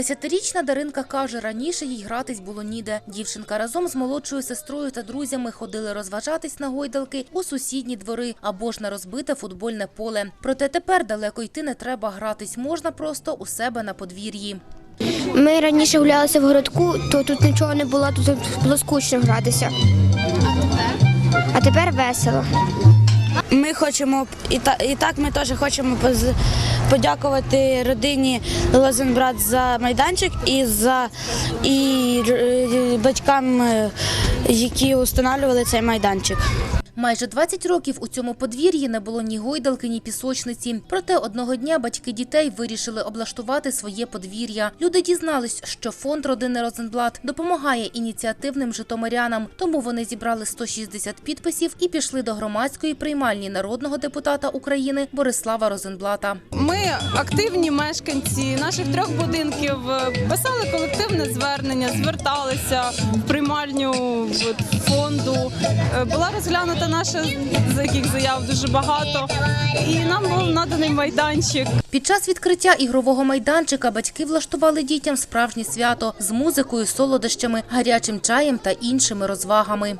Десятирічна Даринка каже, раніше їй гратись було ніде. Дівчинка разом з молодшою сестрою та друзями ходили розважатись на гойдалки у сусідні двори або ж на розбите футбольне поле. Проте тепер далеко йти не треба гратись, можна просто у себе на подвір'ї. Ми раніше гулялися в городку, то тут нічого не було, тут було скучно гратися. А тепер весело. Ми хочемо і та і так ми теж хочемо подякувати родині Лозенбрат за майданчик і за і батькам, е, які встановлювали цей майданчик. Майже 20 років у цьому подвір'ї не було ні гойдалки, ні пісочниці. Проте одного дня батьки дітей вирішили облаштувати своє подвір'я. Люди дізнались, що фонд родини Розенблат допомагає ініціативним житомирянам. Тому вони зібрали 160 підписів і пішли до громадської приймальні народного депутата України Борислава Розенблата. Ми активні мешканці наших трьох будинків писали колективне звернення, зверталися в приймальню фонду. Була розглянута наша з яких заяв дуже багато, і нам був наданий майданчик. Під час відкриття ігрового майданчика батьки влаштували дітям справжнє свято з музикою, солодощами, гарячим чаєм та іншими розвагами.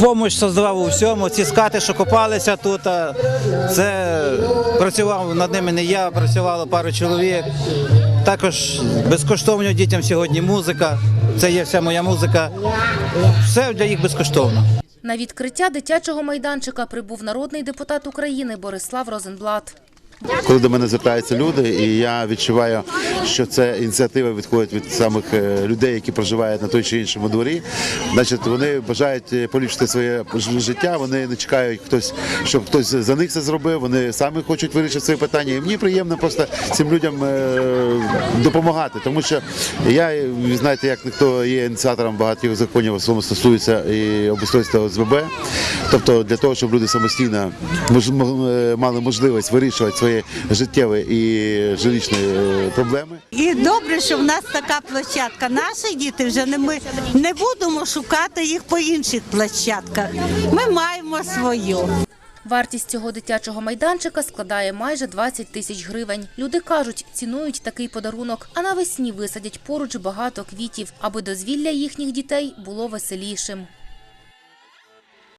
Помощь создавав у всьому. Ці скати, що копалися тут. Це працював над ними не я, працювало пару чоловік. Також безкоштовно дітям сьогодні музика. Це є вся моя музика. Все для їх безкоштовно. На відкриття дитячого майданчика прибув народний депутат України Борислав Розенблат. Коли до мене звертаються люди, і я відчуваю, що це ініціатива відходить від самих е, людей, які проживають на той чи іншому дворі. Значить, вони бажають е, поліпшити своє життя. Вони не чекають хтось, щоб хтось за них це зробив. Вони самі хочуть вирішити свої питання. І мені приємно просто цим людям е, допомагати, тому що я знаєте, як ніхто є ініціатором багатьох законів, в основному стосується і обустройства ОСББ. Тобто для того, щоб люди самостійно мали можливість вирішувати свої життєві і жилищні е, проблеми. І добре, що в нас така площадка. Наші діти вже не ми не будемо шукати їх по інших площадках. Ми маємо свою. Вартість цього дитячого майданчика складає майже 20 тисяч гривень. Люди кажуть, цінують такий подарунок, а навесні висадять поруч багато квітів, аби дозвілля їхніх дітей було веселішим.